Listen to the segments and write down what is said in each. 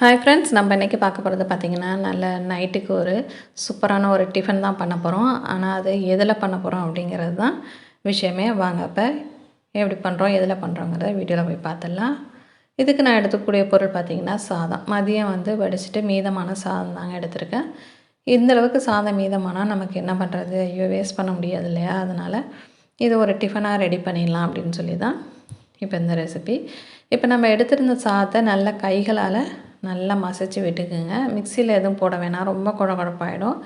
Hi friends நம்ம இன்றைக்கி பார்க்க போகிறது பார்த்திங்கன்னா நல்ல நைட்டுக்கு ஒரு சூப்பரான ஒரு டிஃபன் தான் பண்ண போகிறோம் ஆனால் அது எதில் பண்ண போகிறோம் அப்படிங்கிறது தான் விஷயமே. வாங்க இப்போ எப்படி பண்ணுறோம் எதில் பண்ணுறோங்கிறத வீடியோவில் போய் பார்த்துடலாம். இதுக்கு நான் எடுத்துக்கூடிய பொருள் பார்த்திங்கன்னா சாதம். மதியம் வந்து வடிச்சிட்டு மீதமான சாதம் தாங்க எடுத்திருக்கேன். இந்தளவுக்கு சாதம் மீதமானால் நமக்கு என்ன பண்ணுறது ஐயோ வேஸ்ட் பண்ண முடியாது இல்லையா? அதனால் இது ஒரு டிஃபனாக ரெடி பண்ணிடலாம் அப்படின்னு சொல்லி தான் இப்போ இந்த ரெசிபி இப்போ நம்ம எடுத்திருந்த சாதத்தை நல்ல கைகளால் நல்லா மசிச்சு விட்டுக்குங்க. மிக்சியில் எதுவும் போட வேணாம். ரொம்ப குழகுழப்பாயிடும்.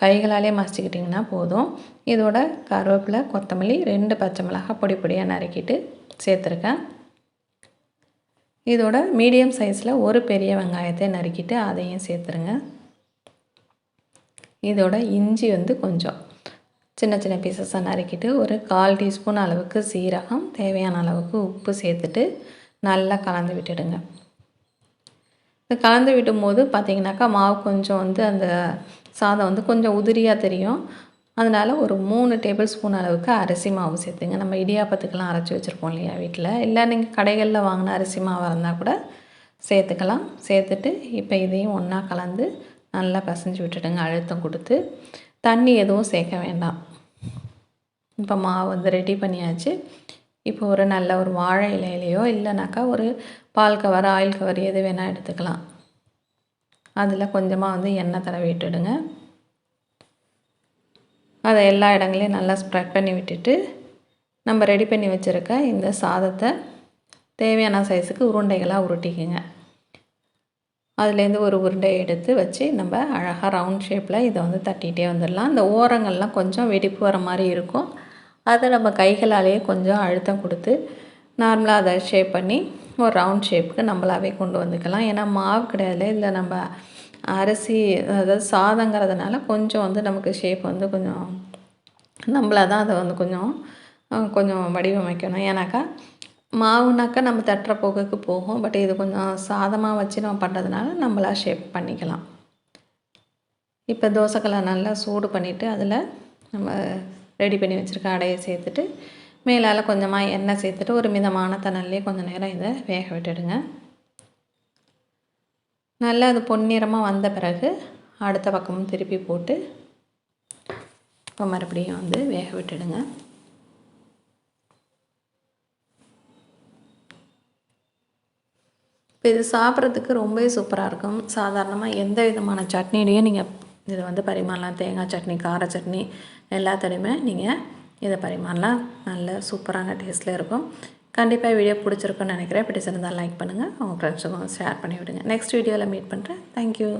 கைகளாலே மசிச்சுக்கிட்டிங்கன்னா போதும். இதோட கருவேப்பிலை கொத்தமல்லி ரெண்டு பச்சை மிளகாய் பொடி பொடியாக நறுக்கிட்டு சேர்த்துருக்கேன். இதோட மீடியம் சைஸில் ஒரு பெரிய வெங்காயத்தை நறுக்கிட்டு அதையும் சேர்த்துருங்க. இதோட இஞ்சி வந்து கொஞ்சம். சின்ன சின்ன பீசஸாக நறுக்கிட்டு ஒரு கால் டீஸ்பூன் அளவுக்கு சீரகம் தேவையான அளவுக்கு உப்பு சேர்த்துட்டு நல்லா கலந்து விட்டுடுங்க. கலந்து விடும் போது பார்த்திங்கனாக்கா மாவு கொஞ்சம் வந்து அந்த சாதம் வந்து கொஞ்சம் உதிரியாக தெரியும். அதனால் ஒரு மூணு டேபிள் ஸ்பூன் அளவுக்கு அரிசி மாவு சேர்த்துங்க. நம்ம இடியாப்பத்துக்கெல்லாம் அரைச்சி வச்சுருப்போம் இல்லையா வீட்டில் இல்லை நீங்கள் கடைகளில் வாங்கின அரிசி மாவாக இருந்தால் கூட சேர்த்துக்கலாம். சேர்த்துட்டு இப்போ இதையும் ஒன்றா கலந்து நல்லா பசஞ்சு விட்டுடுங்க. அழுத்தம் கொடுத்து தண்ணி எதுவும் சேர்க்க வேண்டாம். இப்போ மாவு வந்து ரெடி பண்ணியாச்சு. இப்போ ஒரு நல்ல ஒரு வாழை இலையிலையோ இல்லைனாக்கா ஒரு பால் கவர் ஆயில் கவர் எது வேணால் எடுத்துக்கலாம். அதில் கொஞ்சமாக வந்து எண்ணெய் தடவி விட்டுடுங்க. அதை எல்லா இடங்களையும் நல்லா ஸ்ப்ரெட் பண்ணி விட்டுட்டு நம்ம ரெடி பண்ணி வச்சுருக்க இந்த சாதத்தை தேவையான சைஸுக்கு உருண்டைகளாக உருட்டிக்குங்க. அதுலேருந்து ஒரு உருண்டையை எடுத்து வச்சு நம்ம அழகாக ரவுண்ட் ஷேப்பில் இதை வந்து தட்டிகிட்டே வந்துடலாம். இந்த ஓரங்கள்லாம் கொஞ்சம் வெடிப்பு வர மாதிரி இருக்கும். அதை நம்ம கைகளாலேயே கொஞ்சம் அழுத்தம் கொடுத்து நார்மலாக அதை ஷேப் பண்ணி ஒரு ரவுண்ட் ஷேப்புக்கு நம்மளாவே கொண்டு வந்துக்கலாம். ஏன்னா மாவு கிடையாது இல்லை நம்ம அரிசி அதாவது சாதங்கிறதுனால கொஞ்சம் வந்து நமக்கு ஷேப் வந்து கொஞ்சம் நம்மளாக தான் அதை வந்து கொஞ்சம் கொஞ்சம் வடிவமைக்கணும். ஏன்னாக்கா மாவுனாக்கா நம்ம தட்டுற போக்குக்கு போகும். பட் இது கொஞ்சம் சாதமாக வச்சு நம்ம பண்ணுறதுனால நம்மளா ஷேப் பண்ணிக்கலாம். இப்போ தோசைக்கெல்லாம் நல்லா சூடு பண்ணிவிட்டு அதில் நம்ம ரெடி பண்ணி வச்சுருக்க அடையை சேர்த்துட்டு மேலால் கொஞ்சமாக எண்ணெய் சேர்த்துட்டு ஒரு மிதமான தணல்லே கொஞ்சம் நேரம் இதை வேக விட்டுடுங்க. நல்லா அது பொன்னிறமாக வந்த பிறகு அடுத்த பக்கமும் திருப்பி போட்டு இப்போ மறுபடியும் வந்து வேக விட்டுடுங்க. இப்போ இது சாப்பிட்றதுக்கு ரொம்பவே சூப்பராக இருக்கும். சாதாரணமாக எந்த விதமான சட்னிலையும் நீங்கள் இதை வந்து பரிமாறலாம். தேங்காய் சட்னி கார சட்னி எல்லாத்தையுமே நீங்கள் இதை பரிமாறலாம். நல்ல சூப்பரான டேஸ்ட்டில் இருக்கும். கண்டிப்பாக வீடியோ பிடிச்சிருக்குன்னு நினைக்கிறேன். பிடிச்சிருந்தால் லைக் பண்ணுங்கள் உங்கள் ஃப்ரெண்ட்ஸுக்கும் ஷேர் பண்ணி விடுங்க நெக்ஸ்ட் வீடியோவில் மீட் பண்ணுறேன் தேங்க்யூ